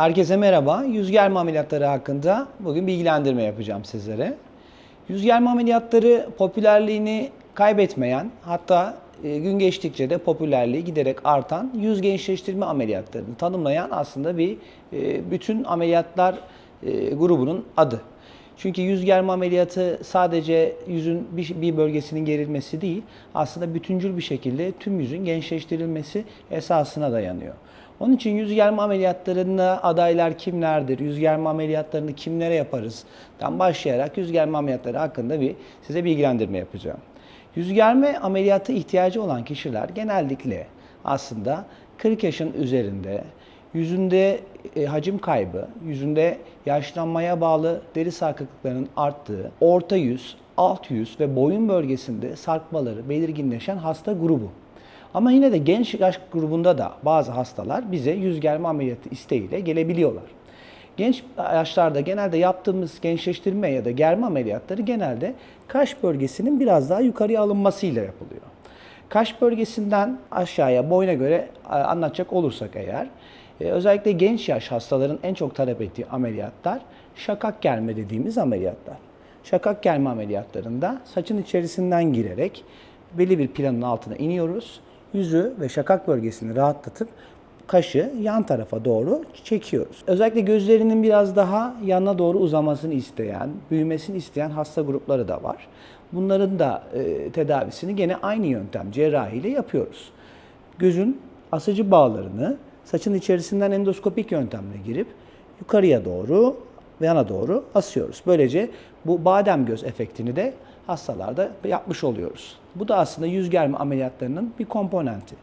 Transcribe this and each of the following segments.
Herkese merhaba. Yüz ameliyatları hakkında bugün bilgilendirme yapacağım sizlere. Yüz ameliyatları popülerliğini kaybetmeyen hatta e, gün geçtikçe de popülerliği giderek artan yüz gençleştirme ameliyatlarını tanımlayan aslında bir e, bütün ameliyatlar e, grubunun adı. Çünkü yüz germe ameliyatı sadece yüzün bir bölgesinin gerilmesi değil, aslında bütüncül bir şekilde tüm yüzün gençleştirilmesi esasına dayanıyor. Onun için yüz germe ameliyatlarına adaylar kimlerdir, yüz germe ameliyatlarını kimlere yaparız? Dan başlayarak yüz germe ameliyatları hakkında bir size bilgilendirme yapacağım. Yüz germe ameliyatı ihtiyacı olan kişiler genellikle aslında 40 yaşın üzerinde yüzünde e, hacim kaybı, yüzünde yaşlanmaya bağlı deri sarkıklıklarının arttığı, orta yüz, alt yüz ve boyun bölgesinde sarkmaları belirginleşen hasta grubu. Ama yine de genç yaş grubunda da bazı hastalar bize yüz germe ameliyatı isteğiyle gelebiliyorlar. Genç yaşlarda genelde yaptığımız gençleştirme ya da germe ameliyatları genelde kaş bölgesinin biraz daha yukarıya alınmasıyla yapılıyor. Kaş bölgesinden aşağıya boyuna göre e, anlatacak olursak eğer e, özellikle genç yaş hastaların en çok talep ettiği ameliyatlar şakak germe dediğimiz ameliyatlar. Şakak germe ameliyatlarında saçın içerisinden girerek belli bir planın altına iniyoruz. Yüzü ve şakak bölgesini rahatlatıp kaşı yan tarafa doğru çekiyoruz. Özellikle gözlerinin biraz daha yana doğru uzamasını isteyen, büyümesini isteyen hasta grupları da var. Bunların da e, tedavisini gene aynı yöntem cerrahiyle yapıyoruz. Gözün asıcı bağlarını saçın içerisinden endoskopik yöntemle girip yukarıya doğru ve yana doğru asıyoruz. Böylece bu badem göz efektini de hastalarda yapmış oluyoruz. Bu da aslında yüz germe ameliyatlarının bir komponenti.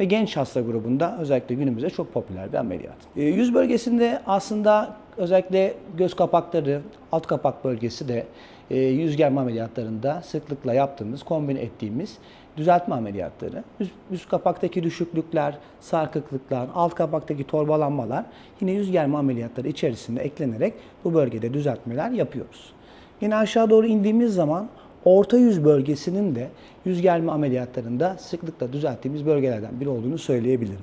Ve genç hasta grubunda özellikle günümüzde çok popüler bir ameliyat. E, yüz bölgesinde aslında özellikle göz kapakları, alt kapak bölgesi de e, yüz germe ameliyatlarında sıklıkla yaptığımız, kombine ettiğimiz düzeltme ameliyatları. Yüz, yüz kapaktaki düşüklükler, sarkıklıklar, alt kapaktaki torbalanmalar yine yüz germe ameliyatları içerisinde eklenerek bu bölgede düzeltmeler yapıyoruz. Yine aşağı doğru indiğimiz zaman orta yüz bölgesinin de yüz germe ameliyatlarında sıklıkla düzelttiğimiz bölgelerden biri olduğunu söyleyebilirim.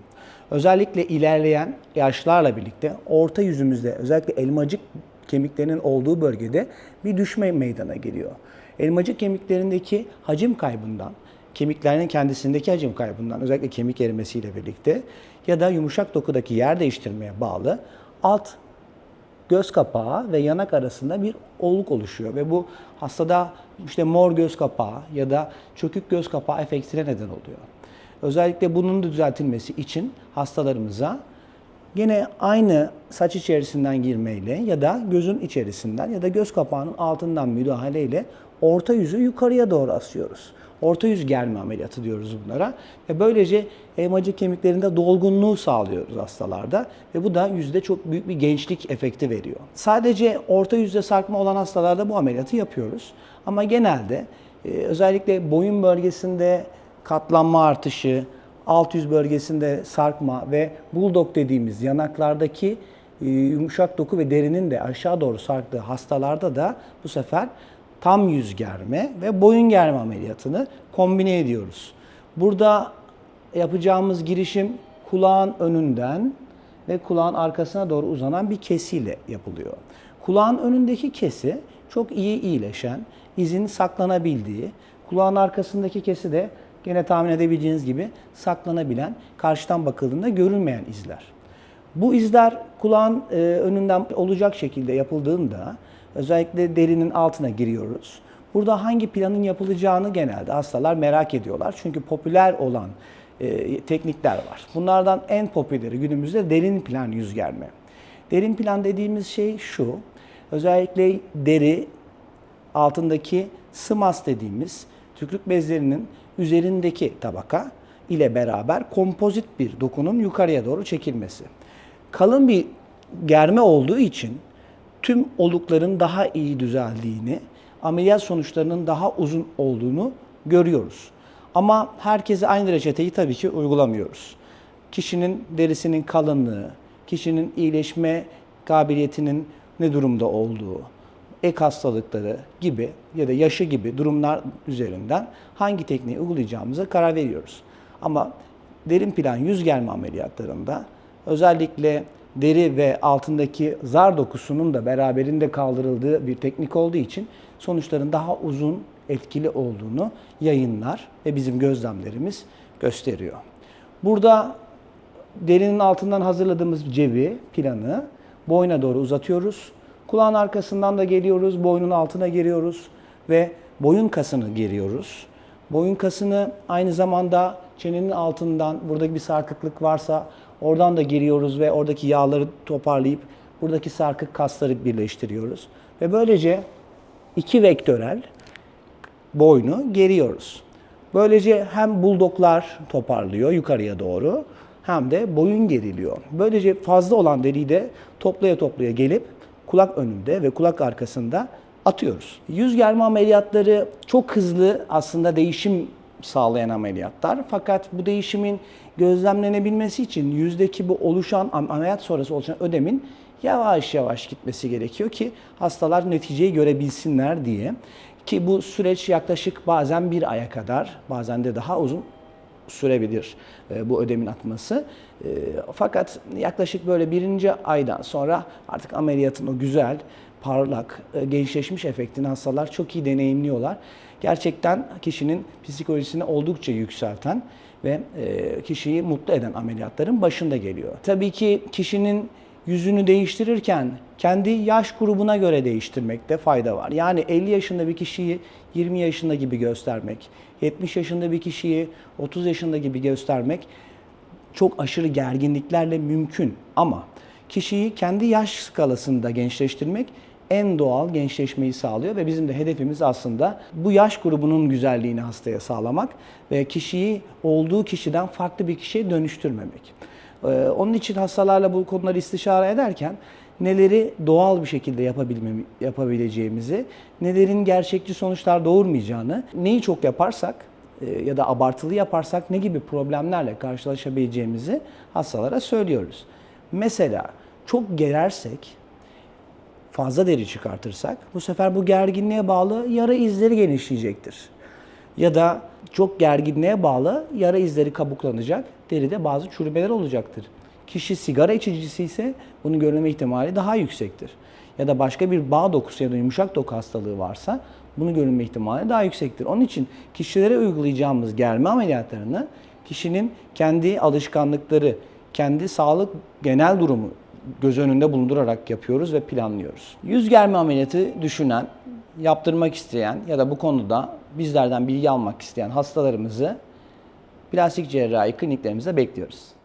Özellikle ilerleyen yaşlarla birlikte orta yüzümüzde özellikle elmacık kemiklerinin olduğu bölgede bir düşme meydana geliyor. Elmacık kemiklerindeki hacim kaybından, kemiklerin kendisindeki hacim kaybından özellikle kemik erimesiyle birlikte ya da yumuşak dokudaki yer değiştirmeye bağlı alt göz kapağı ve yanak arasında bir oluk oluşuyor ve bu hastada işte mor göz kapağı ya da çökük göz kapağı efektine neden oluyor. Özellikle bunun da düzeltilmesi için hastalarımıza Yine aynı saç içerisinden girmeyle ya da gözün içerisinden ya da göz kapağının altından müdahaleyle orta yüzü yukarıya doğru asıyoruz. Orta yüz germe ameliyatı diyoruz bunlara. Ve böylece elmacık kemiklerinde dolgunluğu sağlıyoruz hastalarda. Ve bu da yüzde çok büyük bir gençlik efekti veriyor. Sadece orta yüzde sarkma olan hastalarda bu ameliyatı yapıyoruz. Ama genelde e, özellikle boyun bölgesinde katlanma artışı, alt yüz bölgesinde sarkma ve bulldog dediğimiz yanaklardaki e, yumuşak doku ve derinin de aşağı doğru sarktığı hastalarda da bu sefer tam yüz germe ve boyun germe ameliyatını kombine ediyoruz. Burada yapacağımız girişim kulağın önünden ve kulağın arkasına doğru uzanan bir kesiyle yapılıyor. Kulağın önündeki kesi çok iyi iyileşen, izin saklanabildiği, kulağın arkasındaki kesi de gene tahmin edebileceğiniz gibi saklanabilen, karşıdan bakıldığında görünmeyen izler. Bu izler kulağın e, önünden olacak şekilde yapıldığında özellikle derinin altına giriyoruz. Burada hangi planın yapılacağını genelde hastalar merak ediyorlar. Çünkü popüler olan e, teknikler var. Bunlardan en popüleri günümüzde derin plan yüz germe. Derin plan dediğimiz şey şu. Özellikle deri altındaki sımas dediğimiz tükrük bezlerinin üzerindeki tabaka ile beraber kompozit bir dokunun yukarıya doğru çekilmesi. Kalın bir germe olduğu için tüm olukların daha iyi düzeldiğini, ameliyat sonuçlarının daha uzun olduğunu görüyoruz. Ama herkese aynı reçeteyi tabii ki uygulamıyoruz. Kişinin derisinin kalınlığı, kişinin iyileşme kabiliyetinin ne durumda olduğu, ek hastalıkları gibi ya da yaşı gibi durumlar üzerinden hangi tekniği uygulayacağımıza karar veriyoruz. Ama derin plan yüz germe ameliyatlarında özellikle deri ve altındaki zar dokusunun da beraberinde kaldırıldığı bir teknik olduğu için sonuçların daha uzun etkili olduğunu yayınlar ve bizim gözlemlerimiz gösteriyor. Burada derinin altından hazırladığımız cebi, planı boyna doğru uzatıyoruz. Kulağın arkasından da geliyoruz, boynun altına giriyoruz ve boyun kasını geriyoruz. Boyun kasını aynı zamanda çenenin altından buradaki bir sarkıklık varsa oradan da giriyoruz ve oradaki yağları toparlayıp buradaki sarkık kasları birleştiriyoruz. Ve böylece iki vektörel boynu geriyoruz. Böylece hem buldoklar toparlıyor yukarıya doğru hem de boyun geriliyor. Böylece fazla olan deriyi de toplaya toplaya gelip kulak önünde ve kulak arkasında atıyoruz. Yüz germe ameliyatları çok hızlı aslında değişim sağlayan ameliyatlar. Fakat bu değişimin gözlemlenebilmesi için yüzdeki bu oluşan ameliyat sonrası oluşan ödemin yavaş yavaş gitmesi gerekiyor ki hastalar neticeyi görebilsinler diye. Ki bu süreç yaklaşık bazen bir aya kadar, bazen de daha uzun sürebilir e, bu ödemin atması. E, fakat yaklaşık böyle birinci aydan sonra artık ameliyatın o güzel, parlak, e, gençleşmiş efektini hastalar çok iyi deneyimliyorlar. Gerçekten kişinin psikolojisini oldukça yükselten ve kişiyi mutlu eden ameliyatların başında geliyor. Tabii ki kişinin yüzünü değiştirirken kendi yaş grubuna göre değiştirmekte fayda var. Yani 50 yaşında bir kişiyi 20 yaşında gibi göstermek, 70 yaşında bir kişiyi 30 yaşında gibi göstermek çok aşırı gerginliklerle mümkün ama kişiyi kendi yaş skalasında gençleştirmek en doğal gençleşmeyi sağlıyor ve bizim de hedefimiz aslında bu yaş grubunun güzelliğini hastaya sağlamak ve kişiyi olduğu kişiden farklı bir kişiye dönüştürmemek. Ee, Onun için hastalarla bu konuları istişare ederken neleri doğal bir şekilde yapabilmemi, yapabileceğimizi, nelerin gerçekçi sonuçlar doğurmayacağını, neyi çok yaparsak e, ya da abartılı yaparsak ne gibi problemlerle karşılaşabileceğimizi hastalara söylüyoruz. Mesela çok gerersek, fazla deri çıkartırsak bu sefer bu gerginliğe bağlı yara izleri genişleyecektir. Ya da çok gerginliğe bağlı yara izleri kabuklanacak, deride bazı çürümeler olacaktır. Kişi sigara içicisi ise bunu görülme ihtimali daha yüksektir. Ya da başka bir bağ dokusu ya da yumuşak doku hastalığı varsa bunu görülme ihtimali daha yüksektir. Onun için kişilere uygulayacağımız germe ameliyatlarını kişinin kendi alışkanlıkları, kendi sağlık genel durumu göz önünde bulundurarak yapıyoruz ve planlıyoruz. Yüz germe ameliyatı düşünen, yaptırmak isteyen ya da bu konuda bizlerden bilgi almak isteyen hastalarımızı plastik cerrahi kliniklerimizde bekliyoruz.